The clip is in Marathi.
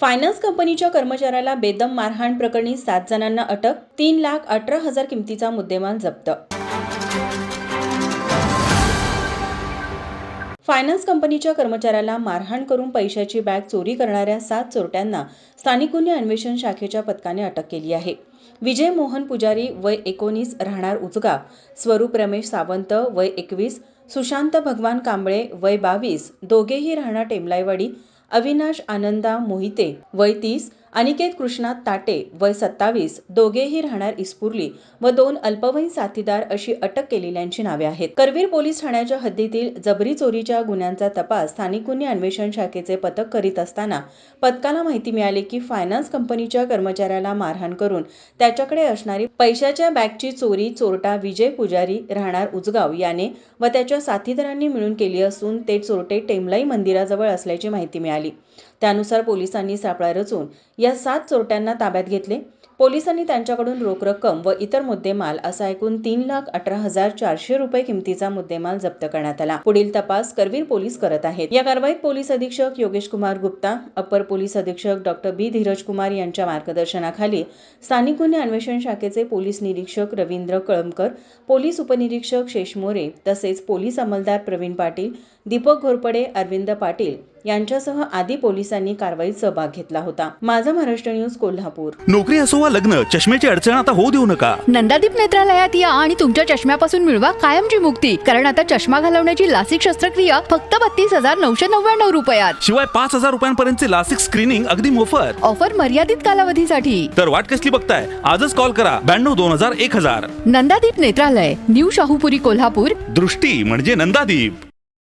फायनान्स कंपनीच्या कर्मचाऱ्याला बेदम मारहाण प्रकरणी सात जणांना अटक तीन लाख अठरा हजार किमतीचा मुद्देमाल जप्त. फायनान्स कंपनीच्या कर्मचाऱ्याला मारहाण करून पैशाची बॅग चोरी करणाऱ्या सात चोरट्यांना स्थानिक गुन्हे अन्वेषण शाखेच्या पथकाने अटक केली आहे. विजय मोहन पुजारी वय एकोणीस राहणार उचगा स्वरूप रमेश सावंत वय एकवीस सुशांत भगवान कांबळे वय बावीस दोघेही राहणार टेमलाईवाडी अविनाश आनंदा मोहिते वय तीस अनिकेत कृष्णात ताटे वय सत्तावीस दोघेही राहणार इस्पुर्ली व दोन अल्पवयीन साथीदार अशी अटक केलेल्यांची नावे आहेत. करवीर पोलीस ठाण्याच्या हद्दीतील जबरी चोरीच्या गुन्ह्यांचा तपास स्थानिक गुन्हे अन्वेषण शाखेचे पथक करीत असताना पथकाला माहिती मिळाली की फायनान्स कंपनीच्या कर्मचाऱ्याला मारहाण करून त्याच्याकडे असणारी पैशाच्या बॅगची चोरी चोरटा विजय पुजारी राहणार उजगाव याने व त्याच्या साथीदारांनी मिळून केली असून ते चोरटे टेमलाई मंदिराजवळ असल्याची माहिती मिळाली. त्यानुसार पोलिसांनी सापळा रचून या सात चोरट्यांना ताब्यात घेतले. पोलिसांनी त्यांच्याकडून रोख रक्कम व इतर मुद्देमाल असा एकूण तीन लाख अठरा हजार चारशे रुपये किमतीचा मुद्देमाल जप्त करण्यात आला. पुढील तपास करवीर पोलीस करत आहेत. या कारवाईत पोलीस अधीक्षक योगेश कुमार गुप्ता अप्पर पोलीस अधीक्षक डॉक्टर बी. धीरज कुमार यांच्या मार्गदर्शनाखाली स्थानिक गुन्हे अन्वेषण शाखेचे पोलीस निरीक्षक रवींद्र कळमकर पोलीस उपनिरीक्षक शेष मोरे तसेच पोलीस अंमलदार प्रवीण पाटील दीपक घोरपडे अरविंद पाटील यांच्यासह आदी पोलिसांनी कारवाईत सहभाग घेतला होता. माझा महाराष्ट्र न्यूज कोल्हापूर. नोकरी असो वा लग्न चष्म्याची अडचण आता होऊ देऊ नका. नंदादीप नेत्रालयात या आणि तुमच्या चष्म्यापासून मिळवा कायमची मुक्ती कारण आता चष्मा घालवण्याची लासिक शस्त्रक्रिया फक्त बत्तीस हजार नऊशे नव्याण्णव रुपयात. शिवाय पाच हजार रुपयांपर्यंतचे लासिक स्क्रीनिंग अगदी मोफत. ऑफर मर्यादित कालावधीसाठी. तर वाट कसली बघताय? आजच कॉल करा. ब्याण्णव दोन हजार एक हजार. नंदादीप नेत्रालय न्यू शाहूपुरी कोल्हापूर. दृष्टी म्हणजे नंदादीप.